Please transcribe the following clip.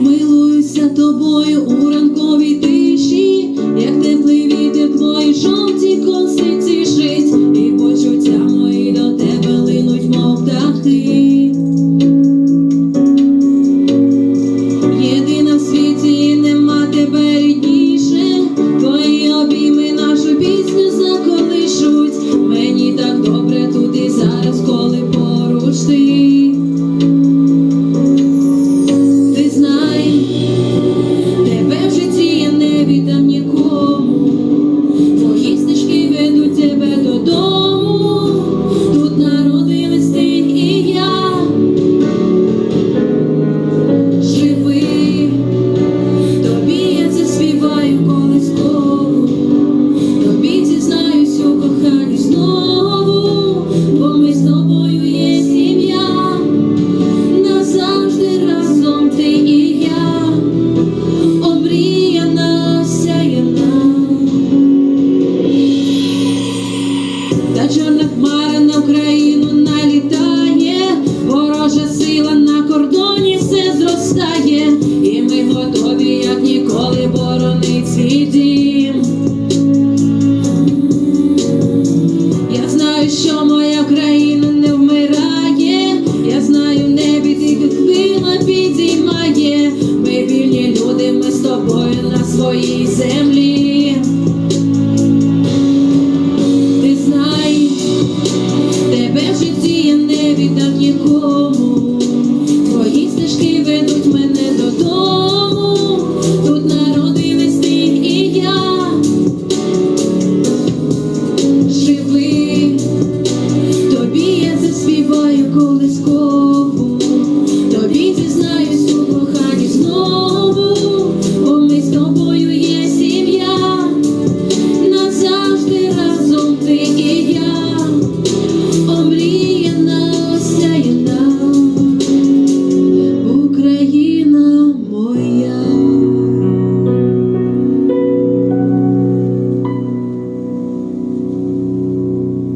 Милуюся тобою у ранковій тиші, як теплий вітер твої жовті коси жить, і почуття мої до тебе линуть, мов птахи. Єдина в світі нема тебе рідніше, твої обійми нашу пісню заколишуть. Мені так добре тут і зараз, коли поруч ти. Чорна хмара на Україну налітає, ворожа сила на кордоні все зростає, і ми готові, як ніколи, боронить свій дім. Я знаю, що моя країна не вмирає, я знаю, в небі тільки хвила підіймає. Ми вільні люди, ми з тобою на своїй землі. віддам нікому, твої стежки ведуть мене додому.